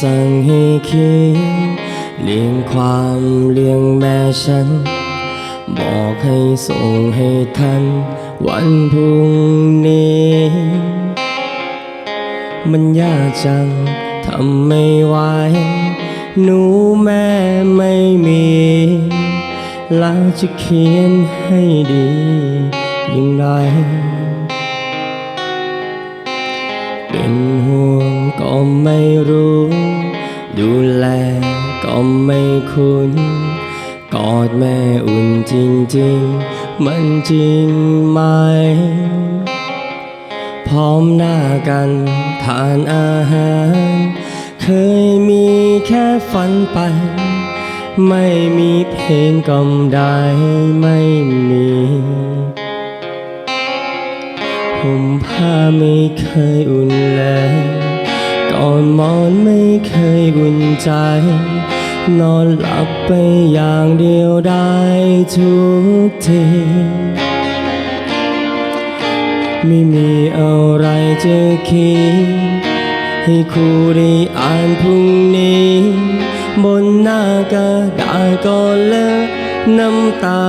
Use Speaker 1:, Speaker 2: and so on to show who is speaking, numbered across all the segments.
Speaker 1: สั่งให้เขียนเรียงความเรียงแม่ฉัน บอกให้ส่งให้ทัน วันพรุ่งนี้ มันยากจังทำไม่ไหวหนูแม่ไม่มีแล้วจะเขียนให้ดีอย่างไร เป็นห่วงก็ไม่รู้ ดูแลก็ไม่คุ้น กอดแม่อุ่นจริงๆ มันจริงไหม พร้อมหน้ากันทานอาหาร เคยมีแค่ฝันไป ไม่มีเพลงกล่อมได้ไม่มี ไม่เคยอุ่นเลยก่อนหมอนไม่เคยอุ่นใจ นอนหลับไปอย่างเดียวได้ทุกทีไม่มีอะไรจะคิดให้ครูได้อ่านพรุ่งนี้ บนหน้ากระดาษก็เลอะน้ำตา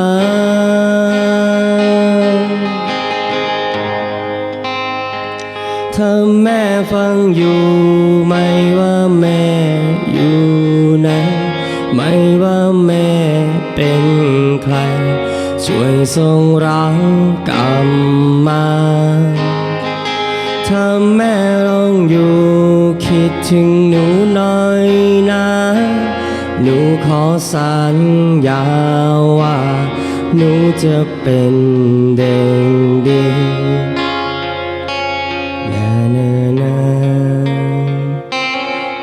Speaker 1: ถ้าแม่ฟังอยู่ไม่ว่าแม่อยู่ไหนไม่ว่าแม่เป็นใคร ช่วยส่งรังกลับมาถ้าแม่ร้องอยู่คิดถึงหนูน่อยนะ หนูขอสัญญาว่า หนูจะเป็น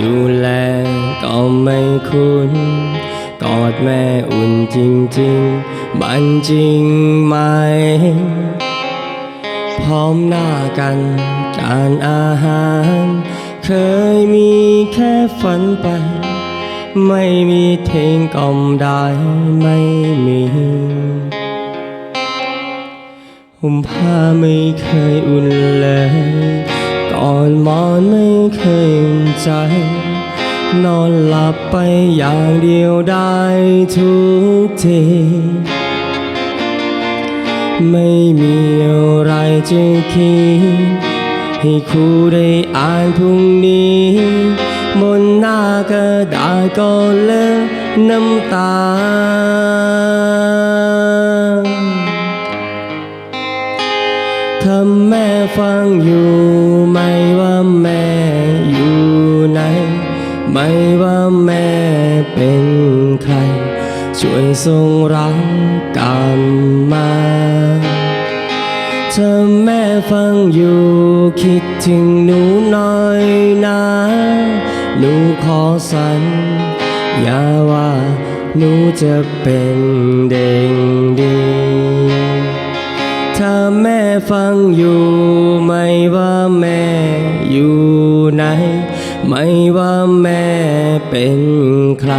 Speaker 1: ดูแลก็ไม่คุ้นกอดแม่อุ่นจริงๆ มันจริงไหม พร้อมหน้ากันจานอาหาร เคยมีแค่ฝันไป ไม่มีเพลงกล่อมได้ไม่มีห่มผ้าไม่เคยอุ่นเลย ก่อนมอนไม่เคย ใจ นอนหลับไปอย่างเดียวได้ทุกทีไม่มีอะไรจะคิดให้ครูได้อ่านพรุ่งนี้ บนหน้ากระดาษก็เลอะน้ำตา ถ้าแม่ฟังอยู่ ไม่ว่าแม่เป็นใคร ช่วยส่งรักกลับมาถ้าแม่ฟังอยู่คิดถึงหนูน่อยนะหนูขอสัญญาว่าหนูจะเป็นเด็กดี ถ้าแม่ฟังอยู่ไม่ว่าแม่อยู่ ไม่ว่าแม่เป็นใคร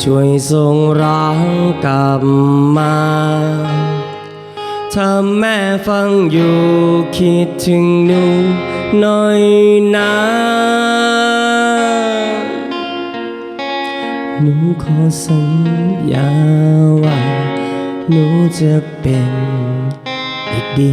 Speaker 1: ช่วยส่งรักกลับมา ถ้าแม่ฟังอยู่คิดถึงหนูหน่อยนะหนูขอสัญญาว่าหนูจะเป็นเด็กดี